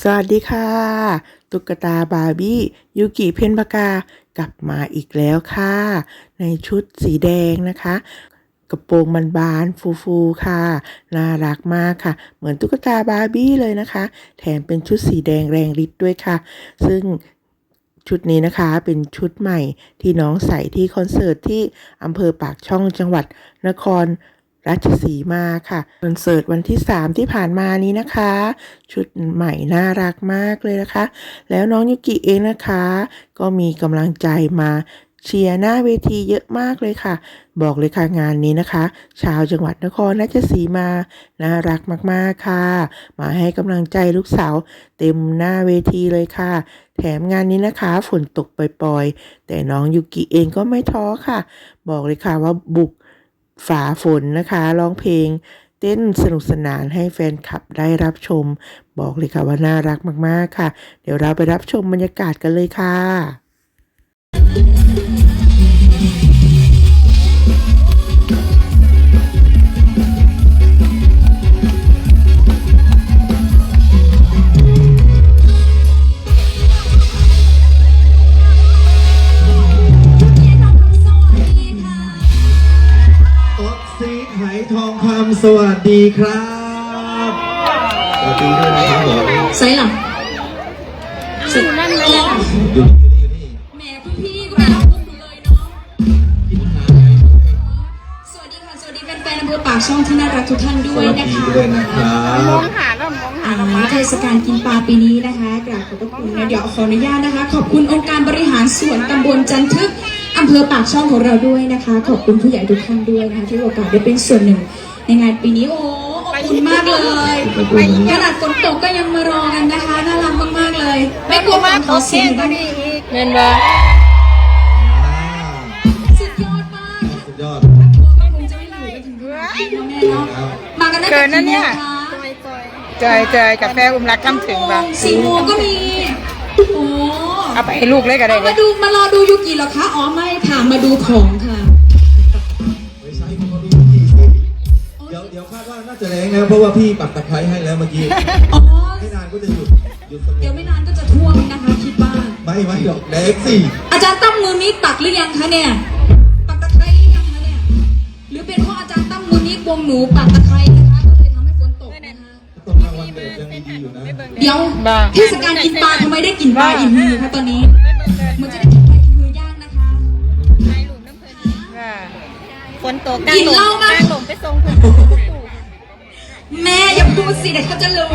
สวัสดีค่ะ ตุ๊กตาบาร์บี้ยูกิเพนปากากลับมาอีกแล้วค่ะ ในชุดสีแดงนะคะ กระโปรงมันบานฟูๆค่ะ น่ารักมากค่ะ เหมือนตุ๊กตาบาร์บี้เลยนะคะ แถมเป็นชุดสีแดงแรงฤทธิ์ด้วยค่ะ ซึ่งชุดนี้นะคะเป็นชุดใหม่ที่น้องใส่ที่คอนเสิร์ตที่อำเภอปากช่องจังหวัดนคร ราชสีมาค่ะคอนเสิร์ตวันที่ 3 ที่ผ่านมานี้นะคะ ชุดใหม่น่ารักมากเลยนะคะ แล้วน้องยุกิเองนะคะ ก็มีกำลังใจมาเชียร์หน้าเวทีเยอะมากเลยค่ะ บอกเลยค่ะงานนี้นะคะ ชาวจังหวัดนครราชสีมา น่ารักมากๆค่ะ มาให้กำลังใจลูกสาวเต็มหน้าเวทีเลยค่ะ แถมงานนี้นะคะฝนตกปล่อยๆ แต่น้องยุกิเองก็ไม่ท้อค่ะ บอกเลยค่ะว่าบุก ฝาฝนนะคะร้องเพลง เต้นสนุกสนานให้แฟนคลับได้รับชม บอกเลยค่ะว่าน่ารักมากๆค่ะ เดี๋ยวเราไปรับชมบรรยากาศกันเลยค่ะ สวัสดีครับ สวัสดีด้วยนะครับผมใส่หลังสุดนั่นเลยอยู่นี่อยู่นี่แหมคุณพี่ก็ไม่รับมุกหนูเลยเนาะกินหาไงสวัสดีค่ะ สวัสดีแฟนๆอำเภอปากช่องที่น่ารักทุกท่านสด้วยวัสนะดีคะด้วยนะครับอ่าเทศกาลกินปลาปีนี้นะคะกราบขอบพระคุณนะเดี๋ยวขออนุญาตนะคะ ขอบคุณองค์การบริหารส่วนตำบลจันทึกอำเภอปากช่องของเราด้วยนะคะ ขอบคุณผู้ใหญ่ทุกท่านด้วยนะคะที่ให้โอกาสได้เป็นส่วนหนึ่ง ในงานปีนี้โอ้อบอุ่นมากเลยขนาดฝนตกก็ยังมารอกันนะคะน่ารักมากๆเลย ไม่กลัวฝนขอเสียงหน่อยได้ไหมเงินว่าอ่าสุดยอดมากสุดยอดก็คงจะไม่อยู่ไปถึงที่นี่นะแม่เนาะมากันได้เกินนะเนี่ยกี่โมงคะจอยจอยกาแฟอุ้มรักคำถึงป่ะสี่โมงก็มีโอ้เอาไปให้ลูกเลยก็ได้เอาเลมายดูมารอดูยูกิเหรอคะอ๋อไม่ค่ะมาดูของค่ะาดว่าน่าจะแรงแล้วเพราะว่าพี่ปักตะไคร้ให้แล้วเมื่อกี้อ๋อ ไม่นานก็จะหยุดหยุดสงเดี๋ยวบไม่นานก็จะท่วมนะคะคิดว่า ไม่ไม่หรอกแดงสิอาจารย์ตั้มมือนี้ตักหรือยังคะเนี่ย ปักตะไคร้หรือยังคะเนี่ย หรือเป็นเพราะอาจารย์ตั้มมือนี้วงหนูปักตะไคร้นะคะก็เลยทำให้ฝนตกนะคะตอนกลางวันเด็กยังดีอยู่นะเดี๋ยวบ้าเทศกาลกินปลาทำไมได้กลิ่นปลาอิ่มมือคะตอนนี้มันจะได้กินปลาอิ่มมือย่างนะคะฝนตกกินเหล้ามานั่งลงไปส่งคุณ แม่อย่าพูดสิเดี๋ยวเขาจะรู้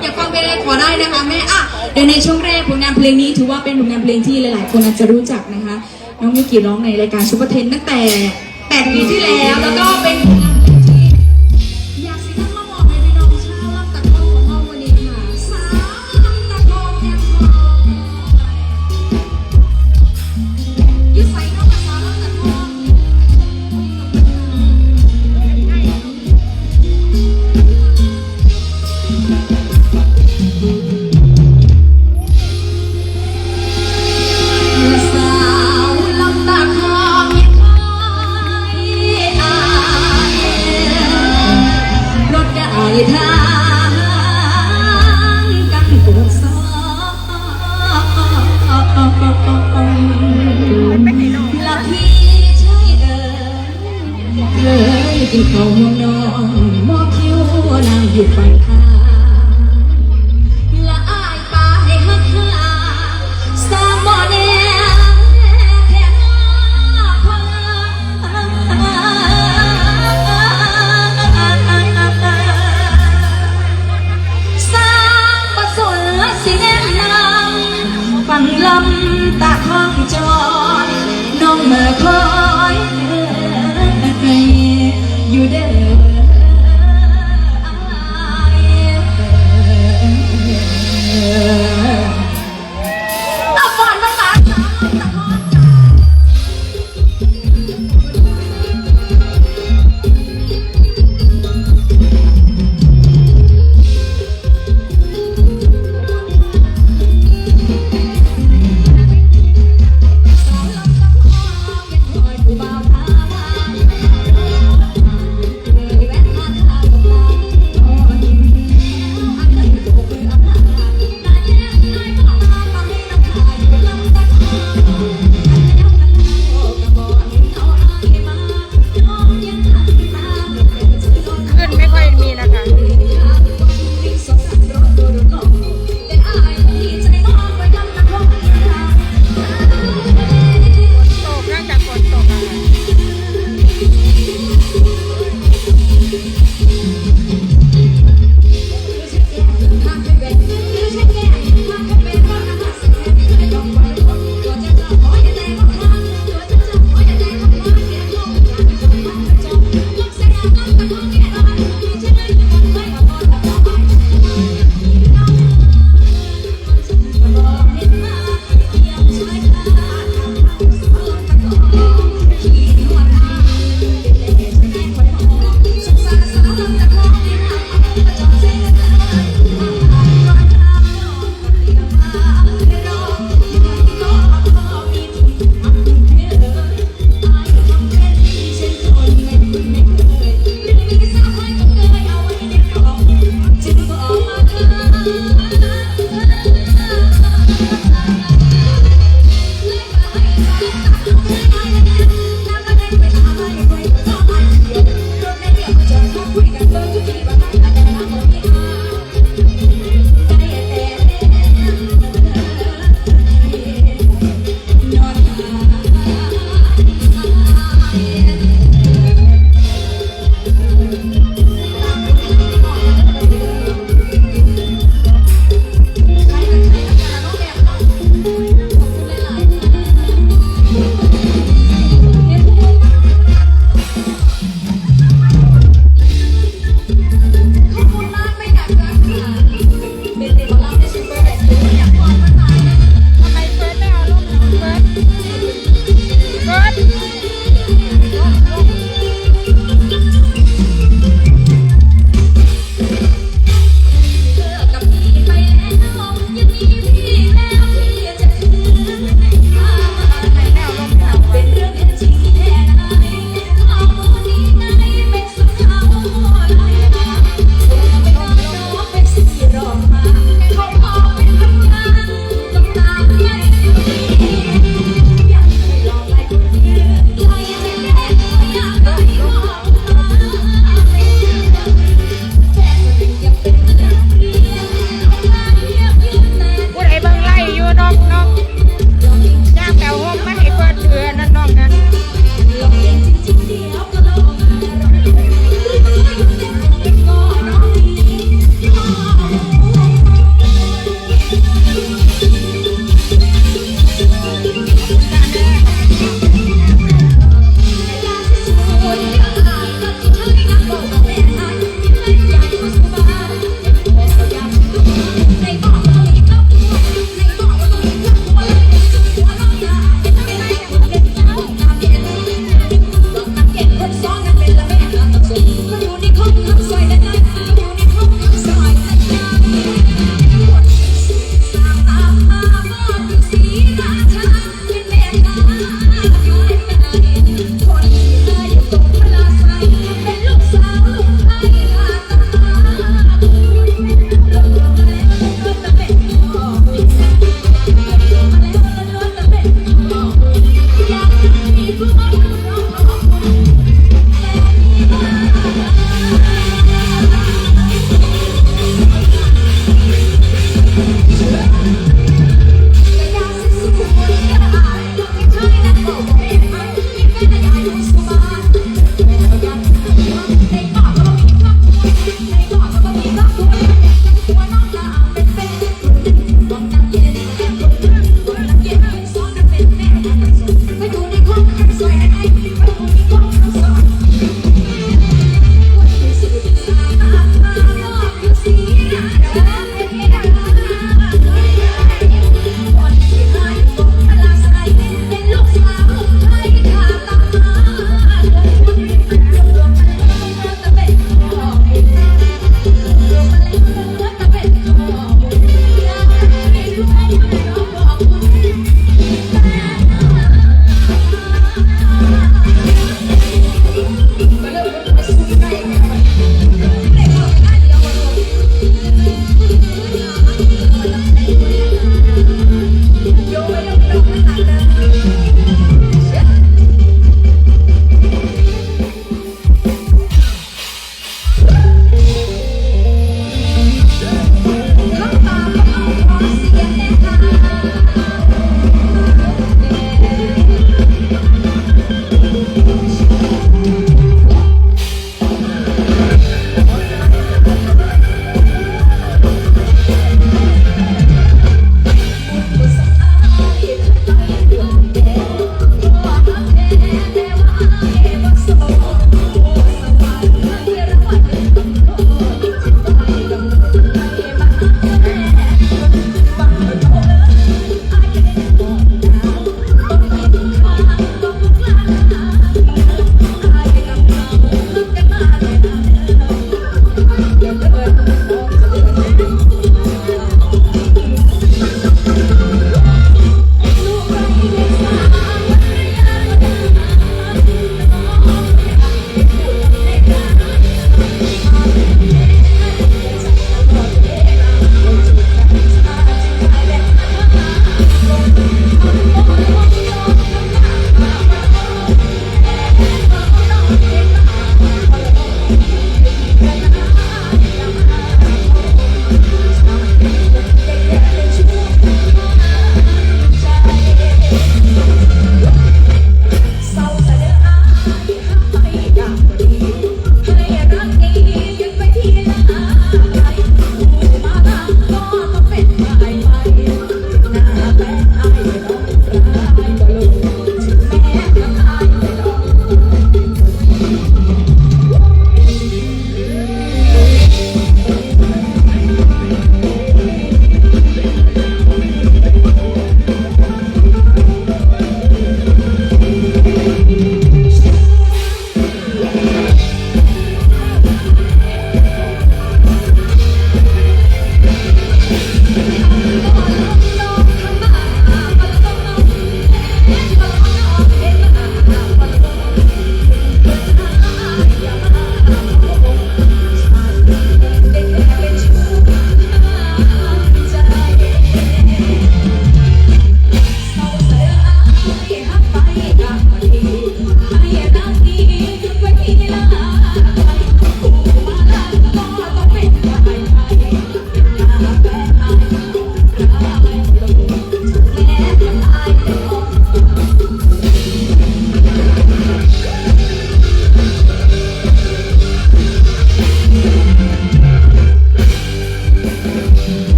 อย่าฟังไปเลยขอได้นะคะแม่อะเดี๋ยวในช่วงแรกผลงานเพลงนี้ถือว่าเป็นผลงานเพลงที่หลาย ๆ คนอาจจะรู้จักนะคะน้องมิกิร้องในรายการชุปเปอร์เทนตั้งแต่8ปีที่แล้วแล้วก็เป็นผลงาน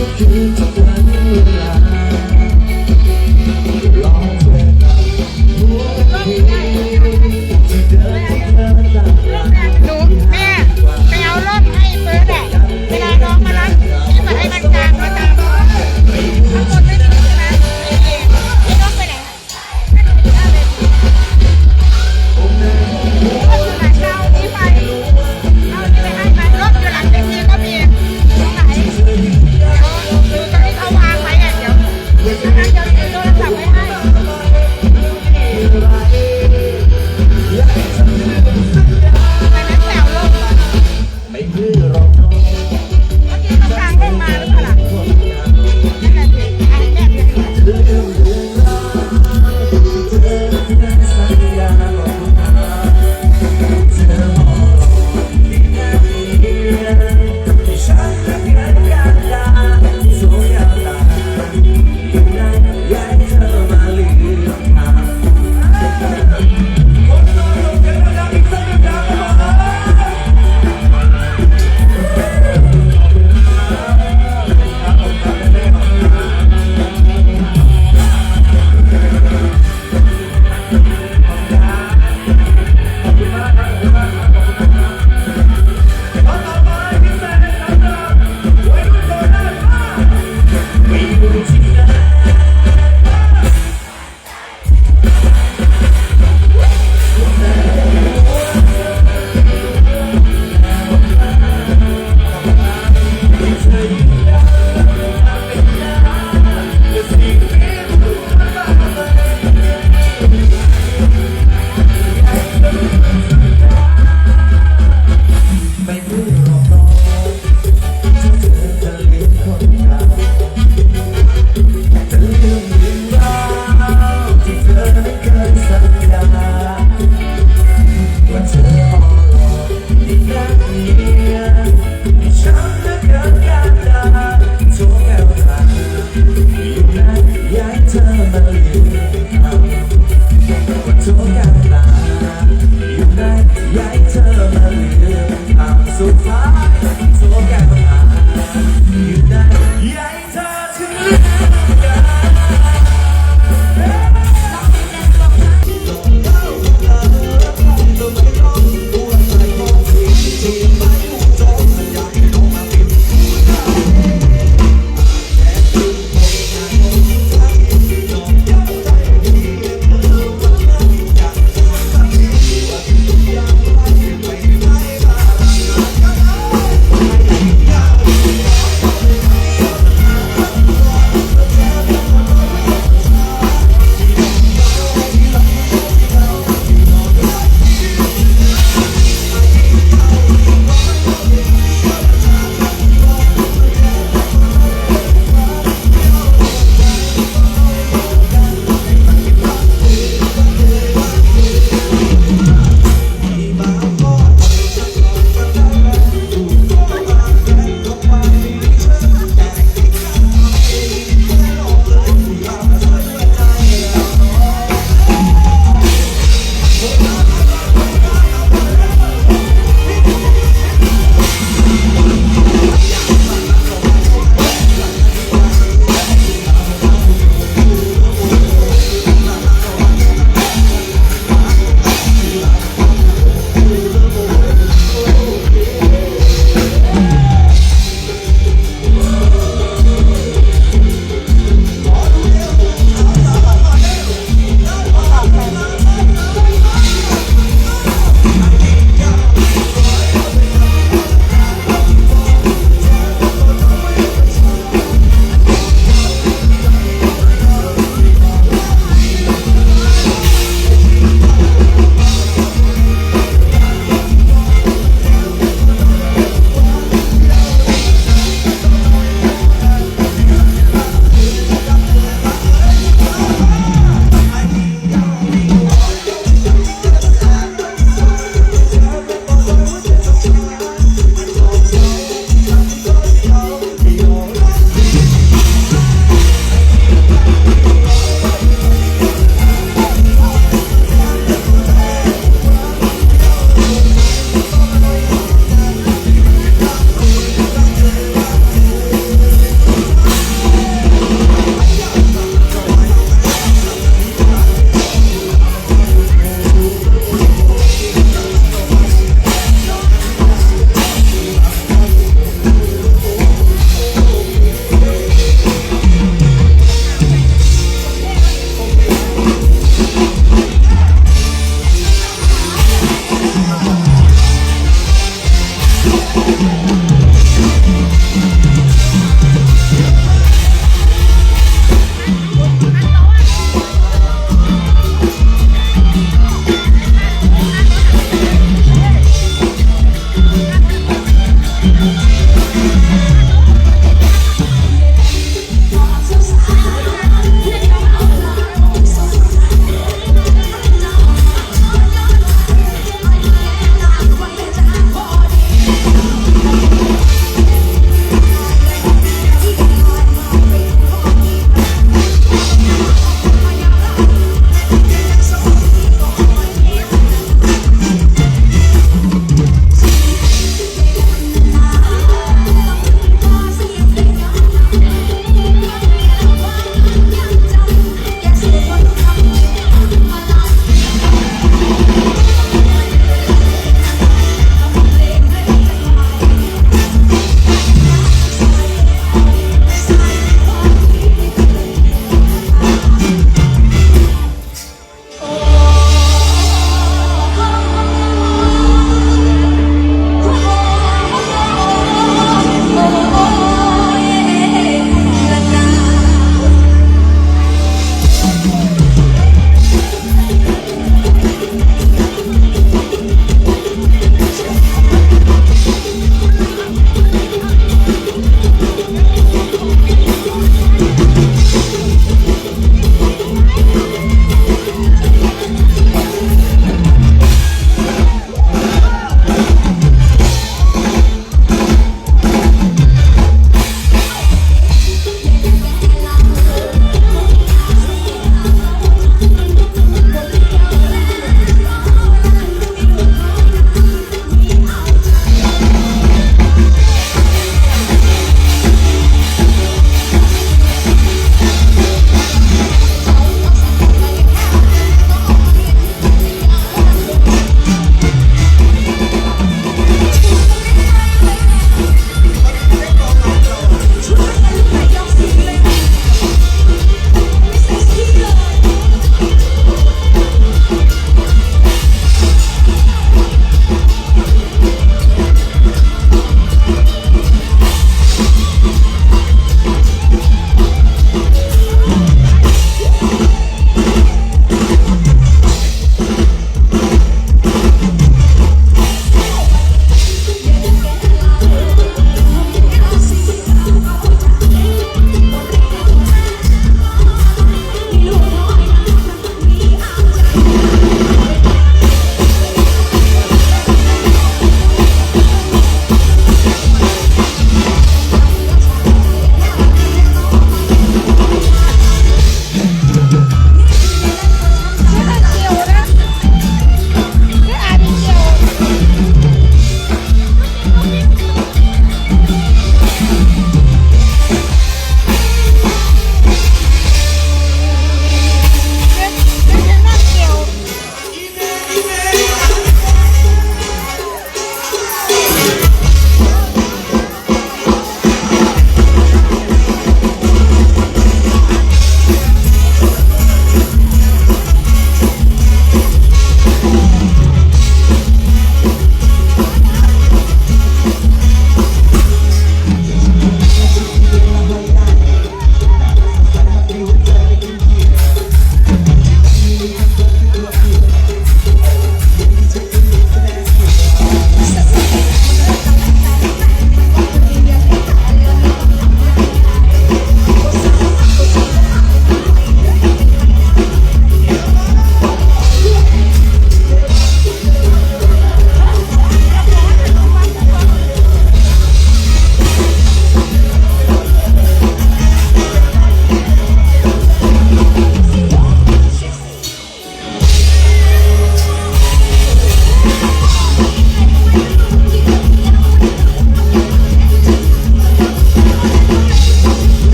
ทุก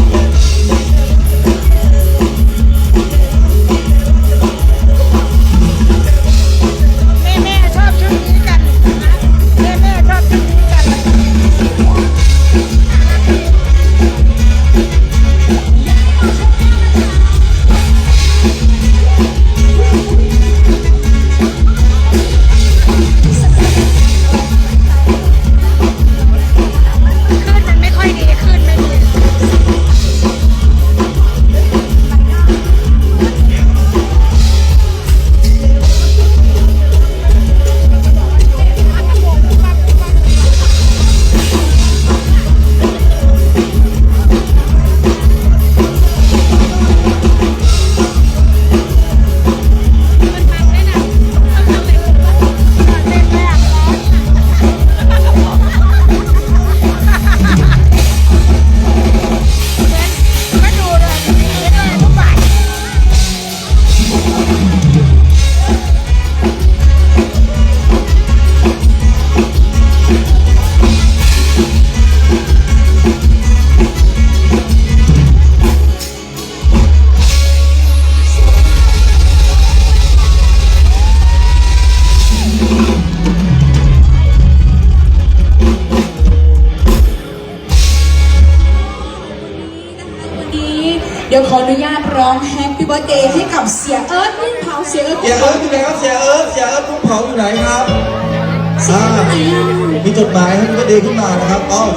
Yeah.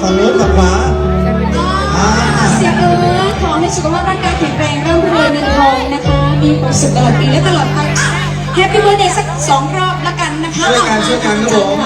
ฝั่งโน้นฝั่งขวาอ่าเสียเอิร์ธขอให้สุขภาพร่างกายแข็งแรงร่ำรวยเงินทองนะคะ มีความสุขตลอดปีและตลอดไปอะ Happy Birthday สักสองรอบละกันนะคะช่วยกันช่วยกันครับผม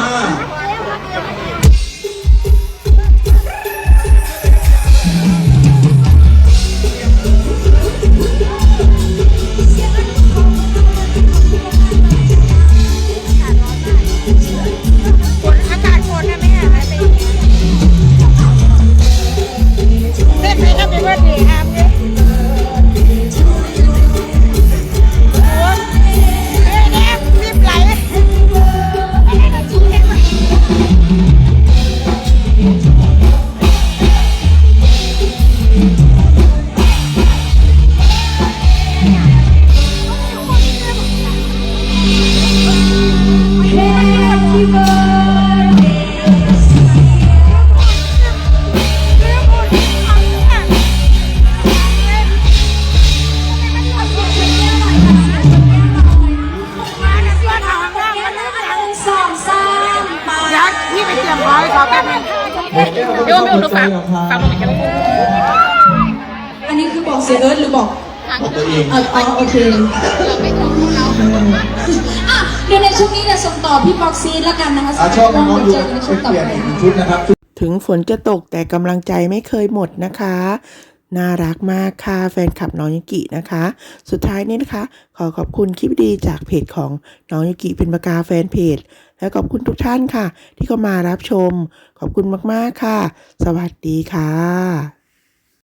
องเอออ๋อโอเคอะเดี๋ยวในช่วงนี้เนี่ยส่งต่อพี่บ็อกซีแล้วกันนะคะอ่าชอบน้องๆดูเจอกันในช่วงไปต่อเปลี่ยนไปอีกหนึ่งชุดนะครับ ถึงฝนจะตกแต่กำลังใจไม่เคยหมดนะคะ น่ารักมากค่ะแฟนคลับน้องยุกินะคะ สุดท้ายนี้นะคะ ขอขอบคุณคลิปดีจากเพจของน้องยุกิเป็นประกาแฟนเพจ และขอบคุณทุกท่านค่ะ ที่เข้ามารับชม ขอบคุณมากๆค่ะ สวัสดีค่ะ